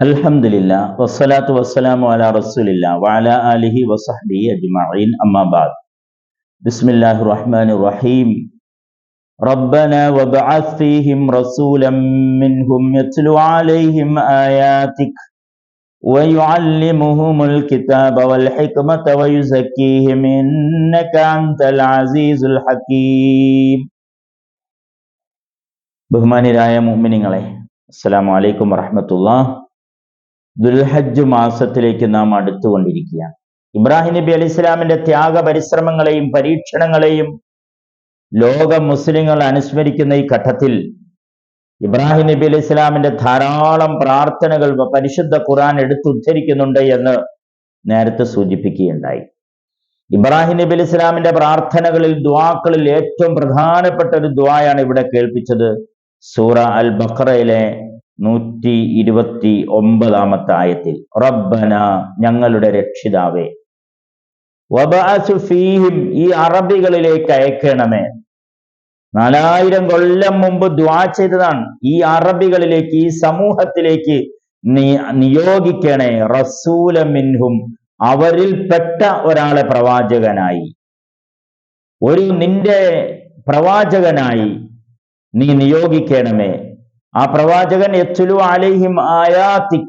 അൽഹംദുലില്ല വസ്സലാത്തു വസ്സലാമു അലാ റസൂലില്ല വഅല ആലിഹി വസഹ്ബിഹി അജ്മഈൻ അമ്മാ ബഅദ് ബിസ്മില്ലാഹിർ റഹ്മാനിർ റഹീം ربنا وابعث فيهم رسولا منهم يتلو عليهم آياتك ويعلمهم الكتاب والحكمة ويزكيهم إنك أنت العزيز الحكيم ബഹുമാനിരായ മുഅ്മിനീങ്ങളെ അസ്സലാമു അലൈക്കും വറഹ്മത്തുള്ളാഹി ദുൽഹജ്ജ് മാസത്തിലേക്ക് നാം അടുത്തുകൊണ്ടിരിക്കുകയാണ്. ഇബ്രാഹിം നബി അലി ഇസ്ലാമിന്റെ ത്യാഗ പരിശ്രമങ്ങളെയും പരീക്ഷണങ്ങളെയും ലോക മുസ്ലിങ്ങൾ അനുസ്മരിക്കുന്ന ഈ ഘട്ടത്തിൽ ഇബ്രാഹിം നബി അലി ഇസ്ലാമിന്റെ ധാരാളം പ്രാർത്ഥനകൾ പരിശുദ്ധ ഖുറാൻ എടുത്തുദ്ധരിക്കുന്നുണ്ട് എന്ന് നേരത്തെ സൂചിപ്പിക്കുകയുണ്ടായി. ഇബ്രാഹിം നബി അലി ഇസ്ലാമിന്റെ പ്രാർത്ഥനകളിൽ ദ്വാക്കളിൽ ഏറ്റവും പ്രധാനപ്പെട്ട ഒരു ദ്വായാണ് ഇവിടെ കേൾപ്പിച്ചത്. സൂറ അൽ ബഖറയിലെ നൂറ്റി ഇരുപത്തി ഒമ്പതാമത്തെ ആയത്തിൽ. റബ്ബന ഞങ്ങളുടെ രക്ഷിതാവേ. വബാസുഫീഹിം ഈ അറബികളിലേക്ക് അയക്കണമേ. നാലായിരം കൊല്ലം മുമ്പ് ദ്വാ ചെയ്തതാണ്. ഈ അറബികളിലേക്ക് ഈ സമൂഹത്തിലേക്ക് നിയോഗിക്കണേ. റസൂല മിൻഹും അവരിൽപ്പെട്ട ഒരാളെ പ്രവാചകനായി. ഒരു നിന്റെ പ്രവാചകനായി നീ നിയോഗിക്കണമേ. ആ പ്രവാചകൻ എച്ചുലു അലൈഹിം ആയാത്തി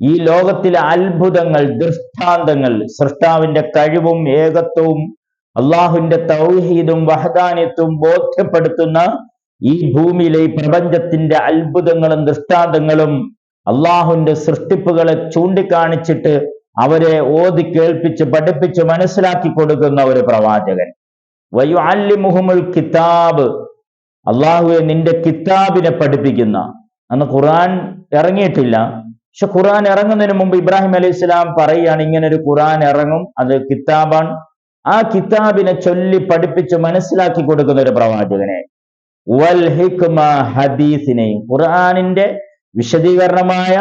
ഈ ലോകത്തിലെ അത്ഭുതങ്ങൾ ദൃഷ്ടാന്തങ്ങൾ സൃഷ്ടാവിന്റെ കഴിവും ഏകത്വവും അള്ളാഹുവിന്റെ തൗഹീദും വഹദാനിത്വവും ബോധ്യപ്പെടുത്തുന്ന ഈ ഭൂമിയിലെ ഈ പ്രപഞ്ചത്തിന്റെ അത്ഭുതങ്ങളും ദൃഷ്ടാന്തങ്ങളും അള്ളാഹുവിന്റെ സൃഷ്ടിപ്പുകളെ ചൂണ്ടിക്കാണിച്ചിട്ട് അവരെ ഓതി കേൾപ്പിച്ച് പഠിപ്പിച്ച് മനസ്സിലാക്കി കൊടുക്കുന്ന ഒരു പ്രവാചകൻ. വയു മുഹമ്മൽ കിതാബ്. അള്ളാഹുവെ നിന്റെ കിതാബിനെ പഠിപ്പിക്കുന്ന. അന്ന് ഖുറാൻ ഇറങ്ങിയിട്ടില്ല. പക്ഷെ ഖുറാൻ ഇറങ്ങുന്നതിന് മുമ്പ് ഇബ്രാഹിം അലൈഹി ഇസ്ലാം പറയുകയാണ് ഇങ്ങനെ ഒരു ഖുറാൻ ഇറങ്ങും അത് കിതാബാണ്. ആ കിതാബിനെ ചൊല്ലി പഠിപ്പിച്ച് മനസ്സിലാക്കി കൊടുക്കുന്ന ഒരു പ്രവാചകനെ. വൽ ഹിക്മ ഹദീസിനെയും ഖുർആാനിന്റെ വിശദീകരണമായ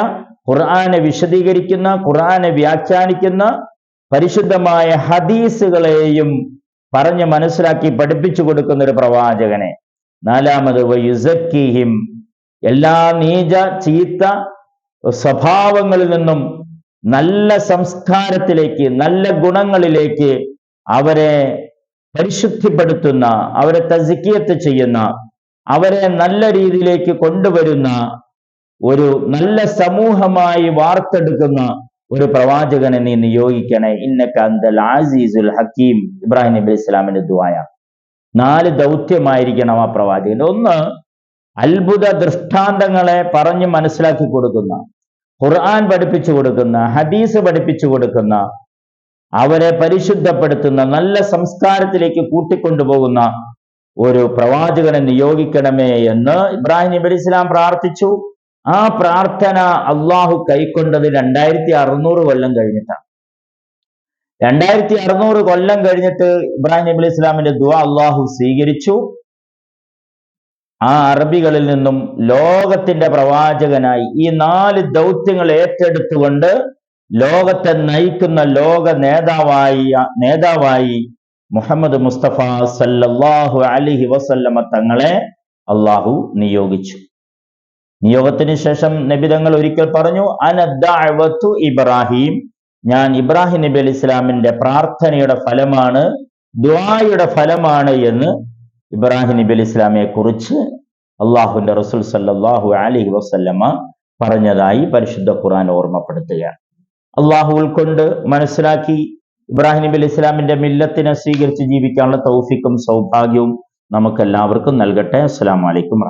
ഖുർആാനെ വിശദീകരിക്കുന്ന ഖുർആാനെ വ്യാഖ്യാനിക്കുന്ന പരിശുദ്ധമായ ഹദീസുകളെയും പറഞ്ഞ് മനസ്സിലാക്കി പഠിപ്പിച്ചു കൊടുക്കുന്ന ഒരു പ്രവാചകനെ. നാലാമത് വൈസക്കിഹിം എല്ലാ നീച ചീത്ത സ്വഭാവങ്ങളിൽ നിന്നും നല്ല സംസ്കാരത്തിലേക്ക് നല്ല ഗുണങ്ങളിലേക്ക് അവരെ പരിശുദ്ധിപ്പെടുത്തുന്ന അവരെ തസിക്കിയത്ത് ചെയ്യുന്ന അവരെ നല്ല രീതിയിലേക്ക് കൊണ്ടുവരുന്ന ഒരു നല്ല സമൂഹമായി വാർത്തെടുക്കുന്ന ഒരു പ്രവാചകനെ നീ നിയോഗിക്കണേ. ഇന്നക്ക അന്തൽ ആസീസുൽ ഹക്കീം. ഇബ്രാഹിം നബി ഇസ്ലാമിന്റെ ദുആയ നാല് ദൗത്യമായിരിക്കണം ആ പ്രവാചകൻ. ഒന്ന് അത്ഭുത ദൃഷ്ടാന്തങ്ങളെ പറഞ്ഞ് മനസ്സിലാക്കി കൊടുക്കുന്ന ഖുർആൻ പഠിപ്പിച്ചു കൊടുക്കുന്ന ഹദീസ് പഠിപ്പിച്ചു കൊടുക്കുന്ന അവരെ പരിശുദ്ധപ്പെടുത്തുന്ന നല്ല സംസ്കാരത്തിലേക്ക് കൂട്ടിക്കൊണ്ടുപോകുന്ന ഒരു പ്രവാചകനെ നിയോഗിക്കണമേ എന്ന് ഇബ്രാഹിം നബി ഇസ്ലാം പ്രാർത്ഥിച്ചു. ആ പ്രാർത്ഥന അള്ളാഹു കൈക്കൊണ്ടത് രണ്ടായിരത്തി അറുന്നൂറ് കൊല്ലം കഴിഞ്ഞിട്ടാണ്. രണ്ടായിരത്തി അറുന്നൂറ് കൊല്ലം കഴിഞ്ഞിട്ട് ഇബ്രാഹിം നബി ഇസ്ലാമിന്റെ ദുആ അള്ളാഹു സ്വീകരിച്ചു. ആ അറബികളിൽ നിന്നും ലോകത്തിന്റെ പ്രവാചകനായി ഈ നാല് ദൗത്യങ്ങൾ ഏറ്റെടുത്തുകൊണ്ട് ലോകത്തെ നയിക്കുന്ന ലോക നേതാവായി നേതാവായി മുഹമ്മദ് മുസ്തഫ സല്ലാഹു അലിഹി വസല്ലമ തങ്ങളെ അള്ളാഹു നിയോഗിച്ചു. നിയോഗത്തിന് ശേഷം നബിതങ്ങൾ ഒരിക്കൽ പറഞ്ഞു അനദ്ദു ഇബ്രാഹിം ഞാൻ ഇബ്രാഹിം നബി അലി ഇസ്ലാമിന്റെ പ്രാർത്ഥനയുടെ ഫലമാണ് ദ്വായുടെ ഫലമാണ് എന്ന് ഇബ്രാഹിം നബി അലി ഇസ്ലാമിയെ കുറിച്ച് അള്ളാഹുന്റെ റസുൽ സല്ലാഹു അലഹി വസ്ല്ലമ്മ പറഞ്ഞതായി പരിശുദ്ധ ഖുർആൻ ഓർമ്മപ്പെടുത്തുകയാണ്. അള്ളാഹു ഉൾക്കൊണ്ട് മനസ്സിലാക്കി ഇബ്രാഹിം നബി അലി ഇസ്ലാമിന്റെ മില്ലത്തിനെ സ്വീകരിച്ച് ജീവിക്കാനുള്ള തൗഫിക്കും സൗഭാഗ്യവും നമുക്കെല്ലാവർക്കും നൽകട്ടെ. അസ്സാം വലൈക്കും